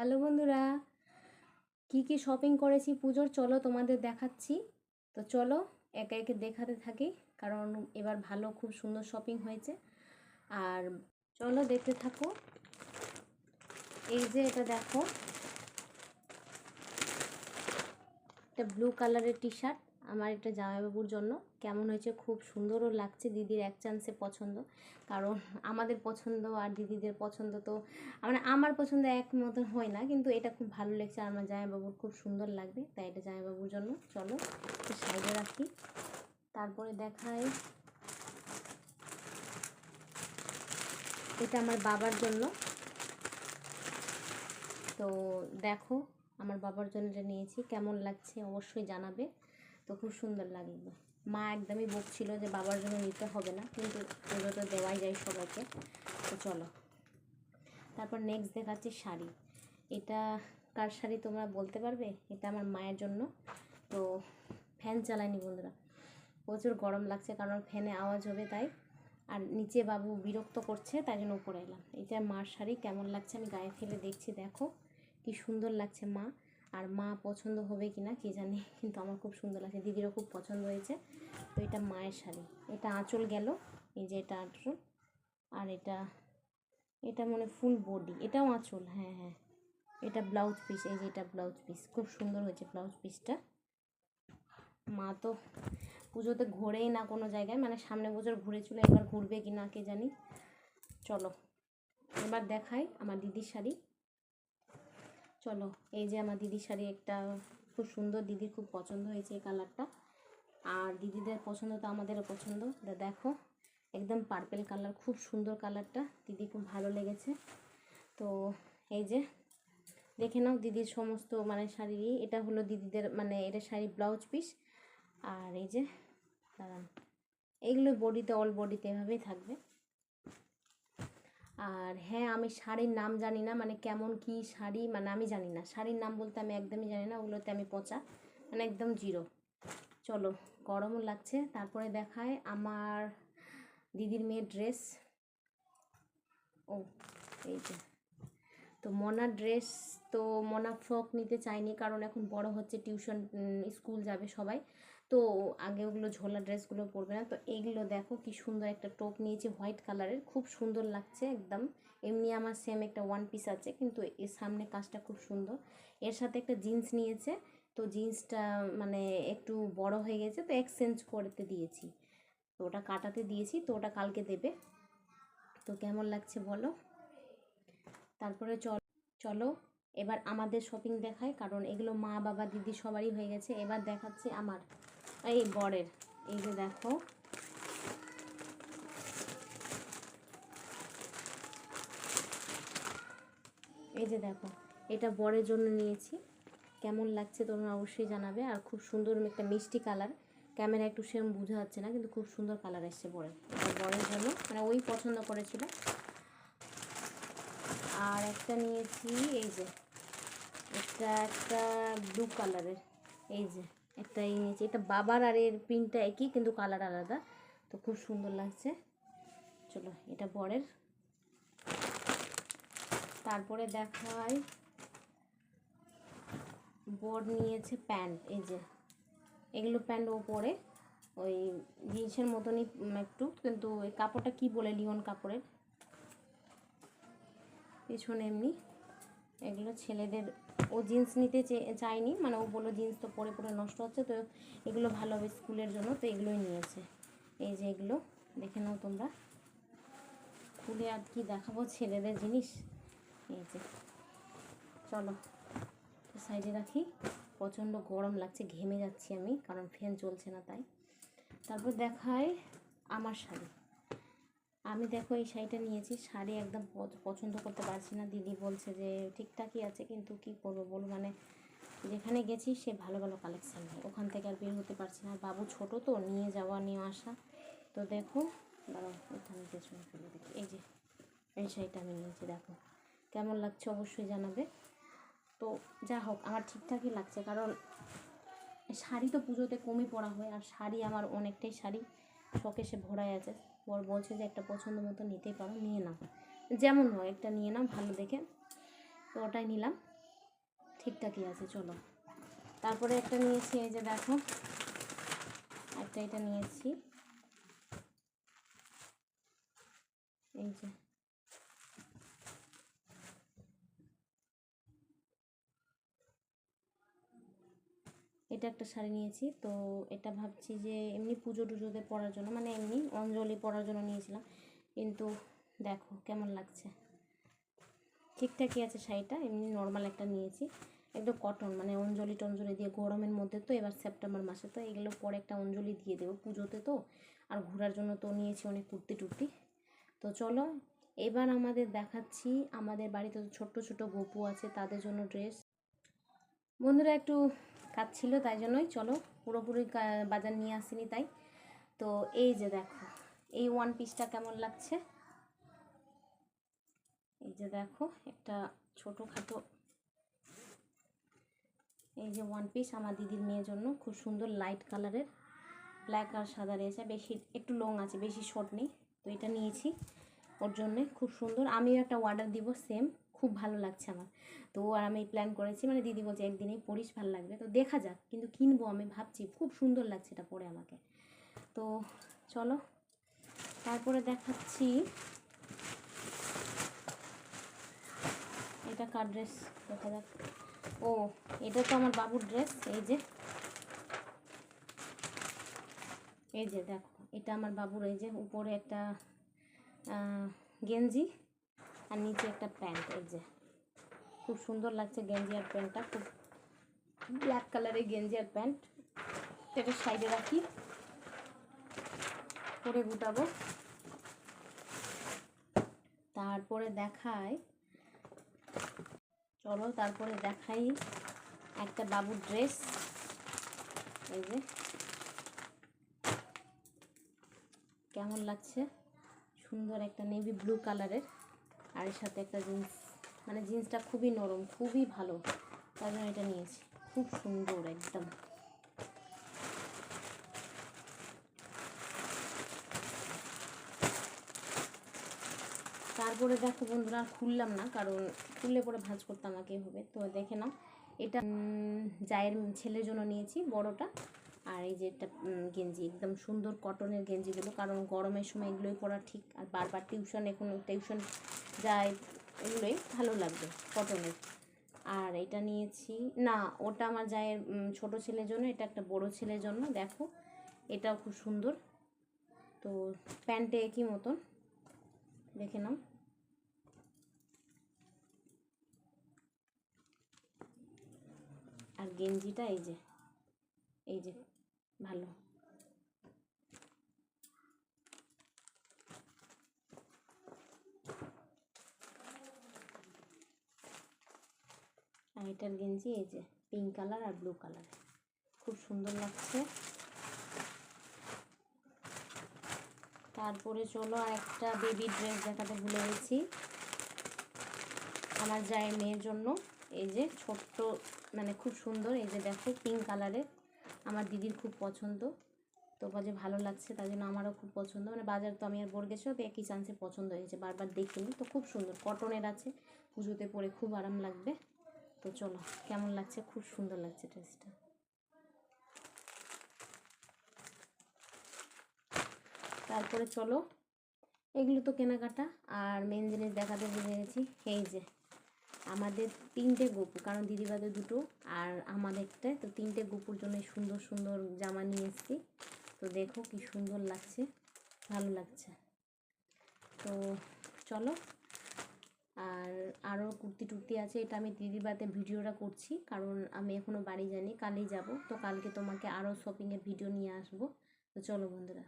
Hello বন্ধুরা, কি কি শপিং করেছি পুজোর? চলো তোমাদের দেখাচ্ছি। তো চলো, একে একে দেখাতে থাকি, কারণ এবার ভালো, খুব সুন্দর শপিং হয়েছে। আর চলো দেখতে থাকো। এই যে এটা দেখো। একটা ব্লু কালারের টি শার্ট আমার এটা জামাইবাবুর জন্য। কেমন হয়েছে? খুব সুন্দরও লাগছে দিদির এক চান্সে পছন্দ। কারণ আমাদের পছন্দ আর দিদিদের পছন্দ তো মানে আমার পছন্দ এক মতন হয় না, কিন্তু এটা খুব ভালো লাগছে আর আমার জামাইবাবুর খুব সুন্দর লাগবে। তাই এটা জামাইবাবুর জন্য। চলো একটু সাইডে রাখি। তারপরে দেখাই। এটা আমার বাবার জন্য। তো দেখো, আমার বাবার জন্য এটা নিয়েছি। কেমন লাগছে অবশ্যই জানাবে। তো খুব সুন্দর লাগল। মা একদমই বকছিল যে বাবার জন্য নিতে হবে না, কিন্তু পুজো তো দেওয়াই যায় সবাইকে। তো চলো। তারপর নেক্সট দেখাচ্ছি শাড়ি। এটা কার শাড়ি তোমরা বলতে পারবে? এটা আমার মায়ের জন্য। তো ফ্যান চালায়নি বন্ধুরা। প্রচুর গরম লাগছে কারণ ফ্যানে আওয়াজ হবে তাই। আর নিচে বাবু বিরক্ত করছে, তাই জন্য উপরে এলাম। এটা মার শাড়ি কেমন লাগছে আমি গায়ে ফেলে দেখছি, দেখো। কি সুন্দর লাগছে মা। আর মা পছন্দ হবে কি না কে জানি, কিন্তু আমার খুব সুন্দর লাগছে। দিদিরও খুব পছন্দ হয়েছে। তো এটা মায়ের শাড়ি। এটা আঁচল গেল, এই যে এটা আঁচল, আর এটা এটা মানে ফুল বডি এটাও আঁচল হ্যাঁ হ্যাঁ। এটা ব্লাউজ পিস এই যে এটা ব্লাউজ পিস খুব সুন্দর হয়েছে ব্লাউজ পিসটা মা তো পুজোতে ঘোরেই না কোনো জায়গায় মানে সামনে বছর ঘুরেছিল এবার ঘুরবে কি না কে জানি। চলো, এবার দেখাই আমার দিদির শাড়ি। চলো, এই যে আমার দিদির শাড়ি একটা খুব সুন্দর দিদির খুব পছন্দ হয়েছে এই কালারটা। আর দিদিদের পছন্দ তো আমাদেরও পছন্দ। দেখো, একদম পার্পেল কালার খুব সুন্দর কালারটা। দিদি খুব ভালো লেগেছে। তো এই যে, দেখে নাও দিদির সমস্ত মানে শাড়িরই এটা হলো দিদিদের মানে এটা শাড়ি ব্লাউজ পিস আর এই যে, দাঁড়ান এইগুলো বডিতে অল বডিতে এভাবেই থাকবে। আর হ্যাঁ আমি শাড়ির নাম জানি না মানে কেমন কি শাড়ি মানে আমি জানি না। শাড়ির নাম বলতে আমি একদমই জানি না, ওগুলোতে আমি পচা মানে একদম জিরো। চলো, গরমও লাগছে, তারপরে দেখায় আমার দিদির মেয়ের ড্রেস। ও, এই যে। তো মনা ড্রেস, তো মনা ফ্রক নিতে চাইনি কারণ এখন বড় হচ্ছে, টিউশন স্কুল যাবে সবাই। তো আগে ওগুলো ঝোলা ড্রেসগুলো পরবে না। তো এইগুলো দেখো কি সুন্দর একটা টপ নিয়েছি হোয়াইট কালারের। খুব সুন্দর লাগছে একদম। এমনি আমার সেম একটা ওয়ান পিস আছে, কিন্তু এর সামনে কাজটা খুব সুন্দর। এর সাথে একটা জিন্স নিয়েছে। তো জিন্সটা মানে একটু বড় হয়ে গেছে, তো এক্সচেঞ্জ করতে দিয়েছি। তো ওটা কাটাতে দিয়েছি, তো ওটা কালকে দেবে। তো কেমন লাগছে বলো? তারপরে চল, চলো। এবার আমাদের শপিং দেখায়, কারণ এগুলো মা, বাবা, দিদি সবারই হয়ে গেছে। এবার দেখাচ্ছে আমার। এই বরের, এই যে দেখো। এই যে দেখো, এটা বরের জন্য নিয়েছি। কেমন লাগছে তোমরা অবশ্যই জানাবে, আর খুব সুন্দর একটা মিষ্টি কালার। ক্যামেরা একটু সেরকম বোঝা যাচ্ছে না, কিন্তু খুব সুন্দর কালার এসছে বরের। বরের জন্য মানে ওই পছন্দ করেছিল। আর একটা নিয়েছি, এই যে, এটা একটা ব্লু কালারের এই যে। একটা এই নিয়েছি। এটা বাবার আর এর প্রিন্টটা একই, কিন্তু কালার আলাদা। তো খুব সুন্দর লাগছে। চলো, এটা বরের তারপরে দেখাই। বর নিয়েছে প্যান্ট, এই যে। এগুলো প্যান্ট ও পরে ওই জিন্সের মতনই একটু। কিন্তু ওই কাপড়টা কি বলে, লিওন কাপড়ের? পেছনে এমনি। এগুলো ছেলেদের ও জিন্স নিতে চায়নি মানে ও বলল জিন্স তো পরে পরে নষ্ট হচ্ছে, তো এগুলো ভালো হবে স্কুলের জন্য, তো এগুলোই নিয়েছে। এই যে এগুলো, দেখে নাও তোমরা। খুলে আর কি দেখাবো ছেলেদের জিনিস? এই যে, চলো সাইডে রাখি। প্রচণ্ড গরম লাগছে, ঘেমে যাচ্ছি আমি, কারণ ফ্যান চলছে না তাই। তারপর দেখায় আমার শাড়ি। আমি দেখো এই শাড়িটা নিয়েছি, শাড়ি একদম পছন্দ করতে পারছি না। দিদি বলছে যে ঠিকঠাকই আছে, কিন্তু কি করব বলো? মানে যেখানে গেছি সে ভালো ভালো কালেকশান হয় ওখান থেকে আর বের হতে পারছি না। বাবু ছোট তো, নিয়ে যাওয়া, নিয়ে আসা। তো দেখো, দাঁড়াও, এখানে পেছনে ফেলে দেখি এই যে, এই শাড়িটা আমি নিয়েছি, দেখো। কেমন লাগছে অবশ্যই জানাবে। তো যা হোক, আমার ঠিকঠাকই লাগছে, কারণ শাড়ি তো পুজোতে কমই পরা হয়, আর শাড়ি আমার অনেকটাই শাড়ি, শখে ভরাই আছে। বর বলছে যে একটা পছন্দ মতো নিতেই পারো, নিয়ে নাও। যেমন হয়, একটা নিয়ে নাও ভালো দেখে। তো ওটাই নিলাম। ঠিকঠাকই আছে, চলো। তারপরে একটা নিয়েছি, এই যে দেখো। একটা এটা নিয়েছি। এই যে। এটা একটা শাড়ি নিয়েছি। তো এটা ভাবছি যে এমনি পুজো টুজোতে পরার জন্য মানে এমনি অঞ্জলি পরার জন্য নিয়েছিলাম। কিন্তু দেখো কেমন লাগছে। ঠিকঠাকই আছে শাড়িটা, এমনি নর্মাল একটা নিয়েছি। একদম কটন মানে অঞ্জলি টঞ্জলি দিয়ে, গরমের মধ্যে তো এবার সেপ্টেম্বর মাসে, তো এগুলো পরে একটা অঞ্জলি দিয়ে দেবো পুজোতে তো। আর ঘোরার জন্য তো নিয়েছি অনেক কুর্তি টুর্তি। তো চলো, এবার আমাদের দেখাচ্ছি, আমাদের বাড়িতে ছোট্ট ছোট গপু আছে, তাদের জন্য ড্রেস বন্ধুরা একটু কাজ ছিল তাই জন্যই চলো পুরোপুরি বাজার নিয়ে আসিনি তাই। তো এই যে দেখো, এই ওয়ান পিসটা কেমন লাগছে? এই যে দেখো, একটা ছোটোখাটো এই যে ওয়ান পিস আমার দিদির মেয়ের জন্য, খুব সুন্দর লাইট কালারের ব্ল্যাক আর সাদা রয়েছে, বেশি একটু লং আছে, বেশি শর্ট নেই। তো এটা নিয়েছি ওর জন্যে, খুব সুন্দর। আমিও একটা অর্ডার দিব সেম খুব ভালো লাগছে আমার। তো আর আমি প্ল্যান করেছি মানে দিদি বলছে একদিনেই পরিস ভালো লাগবে। তো দেখা যাক, কিন্তু কিনবো আমি ভাবছি, খুব সুন্দর লাগছে এটা পরে আমাকে। তো চলো, তারপরে দেখাচ্ছি, এটা কার ড্রেস দেখা যাক। ও, এটা তো আমার বাবুর ড্রেস এই যে। এই যে, দেখো, এটা আমার বাবুর, এই যে, উপরে একটা গেঞ্জি। আর নিচে একটা প্যান্ট, এই যে। খুব সুন্দর লাগছে গেঞ্জি আর প্যান্টটা, খুব ব্ল্যাক কালারের গেঞ্জি আর প্যান্ট। এটা সাইডে রাখি, পরে গুটাবো। তারপরে দেখাই, চলো তারপরে দেখাই একটা বাবুর ড্রেস। এই যে। কেমন লাগছে? সুন্দর একটা নেভি ব্লু কালারের আর এর সাথে একটা জিন্স মানে জিন্সটা খুবই নরম, খুবই ভালো। তাই জন্য এটা নিয়েছি। খুব সুন্দর একদম। তারপরে দেখো বন্ধুরা খুললাম না, কারণ খুললে পরে ভাঁজ করতে আমাকে হবে। তো দেখে নাও, এটা জায়ের ছেলের জন্য নিয়েছি বড়টা। আর এই যে একটা গেঞ্জি একদম সুন্দর কটনের গেঞ্জিগুলো কারণ গরমের সময় এগুলোই পরা ঠিক আর বারবার টিউশন এখন টিউশন যায় এগুলোই ভালো লাগবে কটনের আর এটা নিয়েছি না ওটা আমার উম, ছোট ছেলের জন্য এটা একটা বড় ছেলের জন্য দেখো এটাও খুব সুন্দর। তো প্যান্টে একই মতন দেখে নাও। আর গেঞ্জিটা এই যে এই যে ভালো। এটার গেঞ্জি এই যে পিঙ্ক কালার আর ব্লু কালার খুব সুন্দর লাগছে। তারপরে চলো আর একটা বেবি ড্রেস দেখাতে ভুলে গেছি। আমার যায় মেয়ের জন্য। এই যে ছোট্ট মানে খুব সুন্দর, এই যে দেখো পিঙ্ক কালারের আমার দিদির খুব পছন্দ। তো বাজে ভালো লাগছে তাই জন্য আমারও খুব পছন্দ। মানে বাজার তো আমি আর বর গেছিও তো একই চান্সে পছন্দ হয়েছে, বারবার দেখিনি। তো খুব সুন্দর কটনের আছে, পুজোতে পরে খুব আরাম লাগবে। তো চলো, কেমন লাগছে? খুব সুন্দর লাগছে ড্রেসটা তারপরে চলো, এগুলো তো কেনাকাটা, আর মেন জিনিস দেখাতে ভুলে গেছি, এই যে। আমাদের তিনটে গপু, কারণ দিদিবাদের দুটো আর আমাদেরটা তো তিনটে গপুর জন্য সুন্দর সুন্দর জামা নিয়ে এসেছি। তো দেখো কি সুন্দর লাগছে, ভালো লাগছে। তো চলো, আর আরও কুর্তি টুর্তি আছে, এটা আমি দিদিবাতে ভিডিওটা করছি, কারণ আমি এখনও বাড়ি যাইনি, কালই যাব। তো কালকে তোমাকে আরও শপিংয়ের ভিডিও নিয়ে আসব। তো চলো বন্ধুরা।